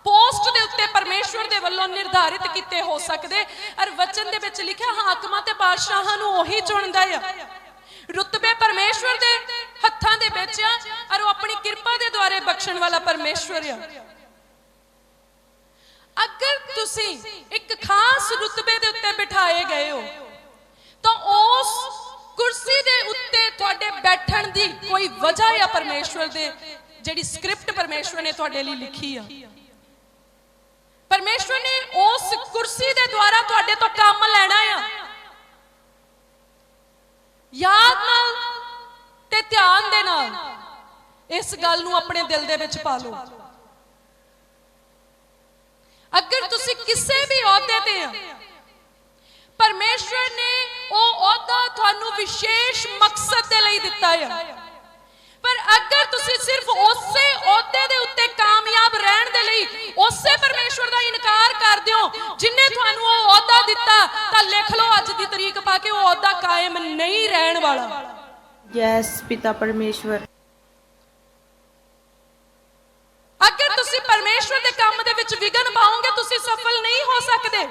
ਪੋਸਟ ਦੇ ਉੱਤੇ ਪਰਮੇਸ਼ਵਰ ਦੇ ਵੱਲੋਂ ਨਿਰਧਾਰਿਤ ਕੀਤੇ ਹੋ ਸਕਦੇ। ਔਰ ਵਚਨ ਦੇ ਵਿੱਚ ਲਿਖਿਆ ਹਾਕਮਾਂ ਤੇ ਬਾਦਸ਼ਾਹਾਂ ਨੂੰ ਉਹੀ ਚੁਣਦਾ ਆ। ਰੁਤਬੇ ਪਰਮੇਸ਼ਵਰ ਦੇ ਹੱਥਾਂ ਦੇ ਵਿੱਚ ਆ, ਔਰ ਉਹ ਆਪਣੀ ਕਿਰਪਾ ਦੇ ਦੁਆਰੇ ਬਖਸ਼ਣ ਵਾਲਾ ਪਰਮੇਸ਼ਵਰ ਆ। ਅਗਰ ਤੁਸੀਂ ਇੱਕ ਖਾਸ ਰੁਤਬੇ ਦੇ ਉੱਤੇ ਬਿਠਾਏ ਗਏ ਹੋ, ਤਾਂ ਉਸ ਕੁਰਸੀ ਦੇ ਉੱਤੇ ਤੁਹਾਡੇ ਬੈਠਣ ਦੀ ਕੋਈ ਵਜ੍ਹਾ ਆ ਪਰਮੇਸ਼ਵਰ ਦੇ, ਜਿਹੜੀ ਸਕ੍ਰਿਪਟ ਪਰਮੇਸ਼ਵਰ ਨੇ ਤੁਹਾਡੇ ਲਈ ਲਿਖੀ ਆ। ਪਰਮੇਸ਼ਵਰ ਨੇ ਉਸ ਕੁਰਸੀ ਦੇ ਦੁਆਰਾ ਤੁਹਾਡੇ ਤੋਂ ਕੰਮ ਲੈਣਾ ਆ। ਯਾਦ ਨਾਲ ਤੇ ਧਿਆਨ ਦੇ ਨਾਲ ਇਸ ਗੱਲ ਨੂੰ ਆਪਣੇ ਦਿਲ ਦੇ ਵਿੱਚ ਪਾ ਲਓ। ਅਗਰ ਤੁਸੀਂ ਕਿਸੇ ਵੀ ਅਹੁਦੇ ਤੇ ਆ, ਪਰਮੇਸ਼ਵਰ ਨੇ ਉਹ ਅਹੁਦਾ ਤੁਹਾਨੂੰ ਵਿਸ਼ੇਸ਼ ਮਕਸਦ ਦੇ ਲਈ ਦਿੱਤਾ ਹੈ ਪਰ ਅਗਰ ਤੁਸੀਂ ਸਿਰਫ ਉਸੇ ਅਹੁਦੇ ਦੇ ਉੱਤੇ ਕਾਮਯਾਬ ਰਹਿਣ ਦੇ ਲਈ ਉਸੇ ਪਰਮੇਸ਼ਵਰ ਦਾ ਇਨਕਾਰ ਕਰਦੇ ਹੋ ਜਿਨੇ ਤੁਹਾਨੂੰ ਉਹ ਅਹੁਦਾ ਦਿੱਤਾ ਤਾਂ ਲਿਖ ਲਓ ਅੱਜ ਦੀ ਤਰੀਕ ਪਾ ਕੇ ਉਹ ਅਹੁਦਾ ਕਾਇਮ ਨਹੀਂ ਰਹਿਣ ਵਾਲਾ। ਯੈਸ ਪਿਤਾ ਪਰਮੇਸ਼ਵਰ। ਅਗਰ ਤੁਸੀਂ ਪਰਮੇਸ਼ਵਰ ਦੇ ਕੰਮ ਦੇ ਵਿੱਚ ਵਿਗਨ ਪਾਓਗੇ ਤੁਸੀਂ ਸਫਲ ਨਹੀਂ ਹੋ ਸਕਦੇ।